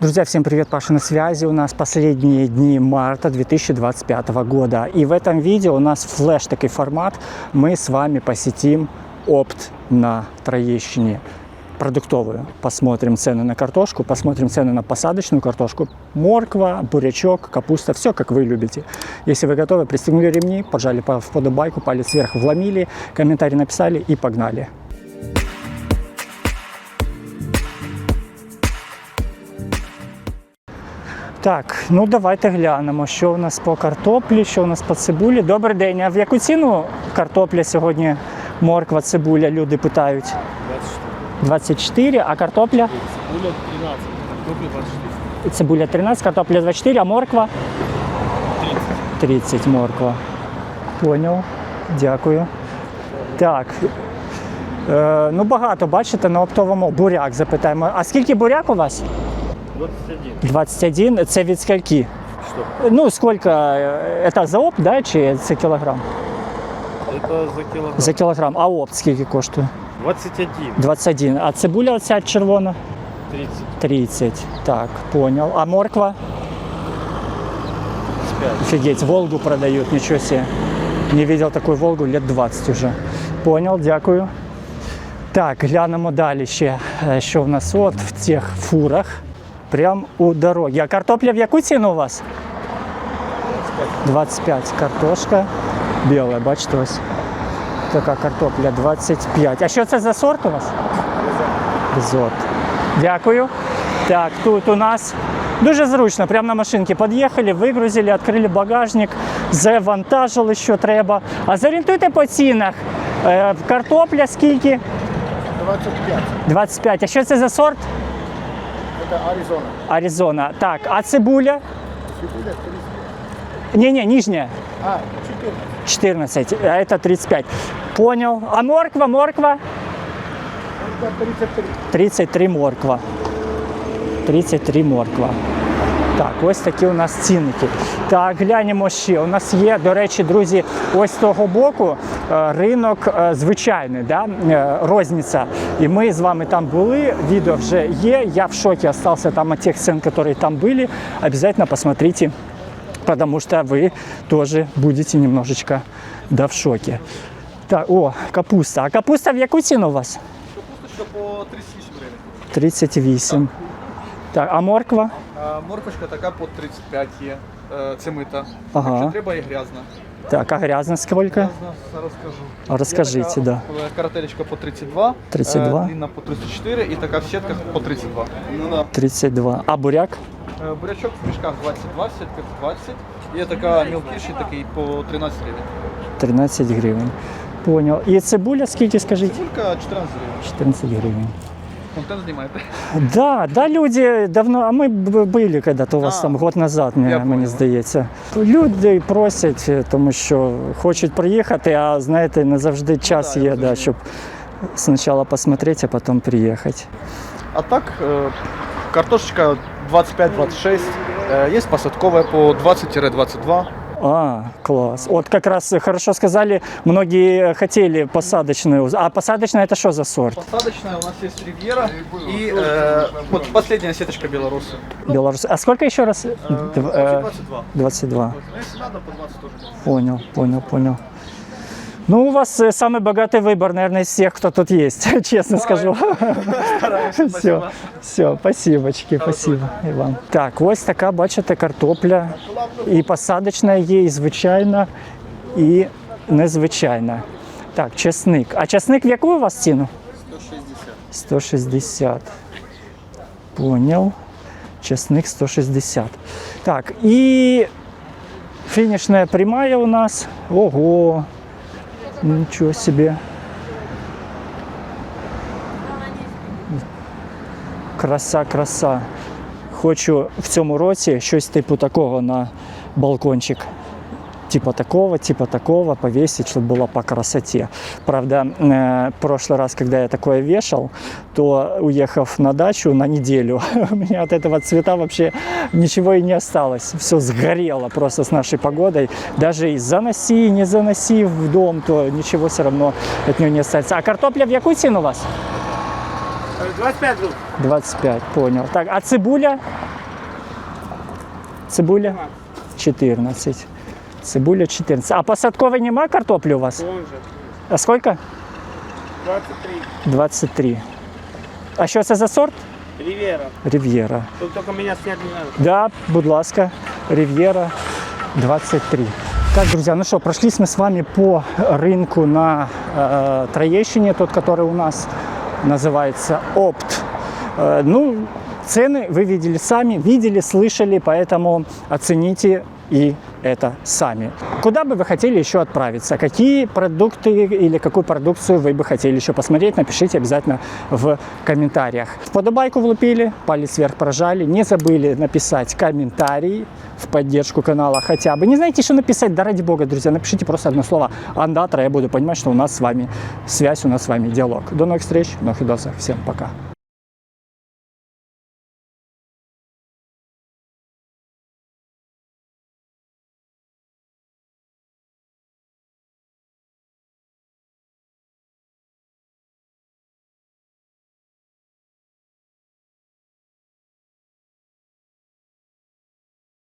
Друзья, всем привет, Паша на связи. У нас последние дни марта 2025 года. И в этом видео у нас флеш такой формат. Мы с вами посетим опт на Троещине продуктовую. Посмотрим цены на картошку, посмотрим цены на посадочную картошку. Морква, бурячок, капуста, все как вы любите. Если вы готовы, пристегнули ремни, поджали по вподобайку, палец вверх вломили, комментарий написали и погнали. Так, ну давайте глянемо, що у нас по картоплі, що у нас по цибулі. Добрий день. А в яку ціну картопля сьогодні? Морква, цибуля, люди питають. 24, а картопля? Цибуля 13, картопля 24. Цибуля 13, картопля 24, а морква? 30. 30 морква. Поняв. Дякую. Так. Е, ну багато, бачите, на оптовому буряк запитаємо. А скільки буряк у вас? 21. 21. Це від скільки? Что? Ну, сколько? е, Це за опт, да, чи це кілограм? Это за килограмм. За кілограм. А опт скільки коштує? 21. 21. А цибуля оця червона? 30. 30. Так, понял. А морква? 35. Офигеть, Волгу продают, ничего себе. Не видел такую Волгу лет 20 уже. Понял, дякую. Так, глянемо далі ще, е, що в нас от в цих фурах. Прям у дороги. А картопля в яку ціну у вас? 25. Картошка біла, бачите ось. Така картопля 25. А що це за сорт у вас? Безот. Дякую. Так, тут у нас дуже зручно. Прямо на машинці під'їхали, вигрузили, відкрили багажник, завантажили, що треба. А зорієнтуйте по цінах. Е, Картопля скільки? 25. 25. А що це за сорт? Это Аризона. Аризона. Так, а цибуля? Цибуля 30. Ні-ні, нижня. А, 14. 14, а это 35. Понял. А морква, морква? Это 33. 33 морква. 33 морква. Так, ось такі у нас цінники. Так, глянемо ще. У нас є, до речі, друзі, ось з того боку е, ринок е, звичайний, да? е, розниця. І ми з вами там були, відео вже є. Я в шоке остался там от тех цен, которые там были. Обязательно посмотрите, потому что вы тоже будете немножечко да в шоке. Так, о, капуста. А капуста в яку ціну у вас? Капусточка по 38 гривень. 38. Так, а морква? А морквочка така по 35 є. Е, Це мита. Ага. Якщо треба і грязна. Так, а грязна сколько? Зараз. А розкажіть, Є да. е, Карателечка по 32. 32. е, Длинна по 34 і така в сітках по 32. Ну, да. 32. А буряк? Е, Бурячок в мішках 22, в сітках 20. Є така мілкіший такий по 13 гривень. 13 гривень. Понял. І цибуля скільки, скажіть? Цибулька 14 гривень. 14 гривень. Контент знімаєте. Да, да, люди давно, а ми б- були когда-то у вас А, там год назад, мені, я мені понял. здається. Люди просять, е, тому що хочуть приїхати, а знаєте, не завжди час Ну да, я є, да, розумію. щоб спочатку посмотрети, а потім приїхати. А так, э, картошечка 25-26, э, есть посадковая по 20-22. А, класс. Вот как раз хорошо сказали, многие хотели посадочную. А посадочная это что за сорт? Посадочная у нас есть Ривьера и э, вот последняя сеточка белорусы. Белорус. А сколько еще раз? Э, Дв- э, 22. 22. Но если надо, по 20 тоже. Понял, понял, понял. Ну, у вас э, самый богатый выбор, наверное, из всех, кто тут есть, честно скажу. Стараемся, Все, спасибо. все, спасибочки, спасибо і вам. Так, ось така, бачите, картопля. І посадочна є, і звичайна, і незвичайна. Так, чесник. А чесник в яку у вас ціну? 160. 160. Понял. Чесник 160. Так, і фінішна прямая у нас. Ого. Нічого себе. Краса, краса. Хочу в цьому році щось типу такого на балкончик. Типа такого, типа такого повесить, чтобы было по красоте. Правда, э, прошлый раз, когда я такое вешал, то уехав на дачу на неделю, у меня от этого цвета вообще ничего и не осталось. Все сгорело просто с нашей погодой. Даже и заноси, не заноси в дом, то ничего все равно от нее не остается. А картопля в яку ціну у вас? 25 друг. 25, понял. Так, а цибуля? цибуля? 14. Цибуля 14. А посадковой нема картоплі у вас? Он же. А сколько? 23. 23. А що це за сорт? Ривера. Рів'єра. Тут только меня снять не надо. Да, будь ласка, Ривьера 23. Так, друзья, ну что, прошлись мы с вами по рынку на э, Троещине, тот, который у нас называется Опт. Э, ну, цены вы видели сами, видели, слышали, поэтому оцените и это сами. Куда бы вы хотели еще отправиться? Какие продукты или какую продукцию вы бы хотели еще посмотреть? Напишите обязательно в комментариях. Вподобайку влупили, палец вверх прожали. Не забыли написать комментарий в поддержку канала хотя бы. Не знаете, что написать? Да ради бога, друзья, напишите просто одно слово «Андатра», я буду понимать, что у нас с вами связь, у нас с вами диалог. До новых встреч, новых видосов. Всем пока.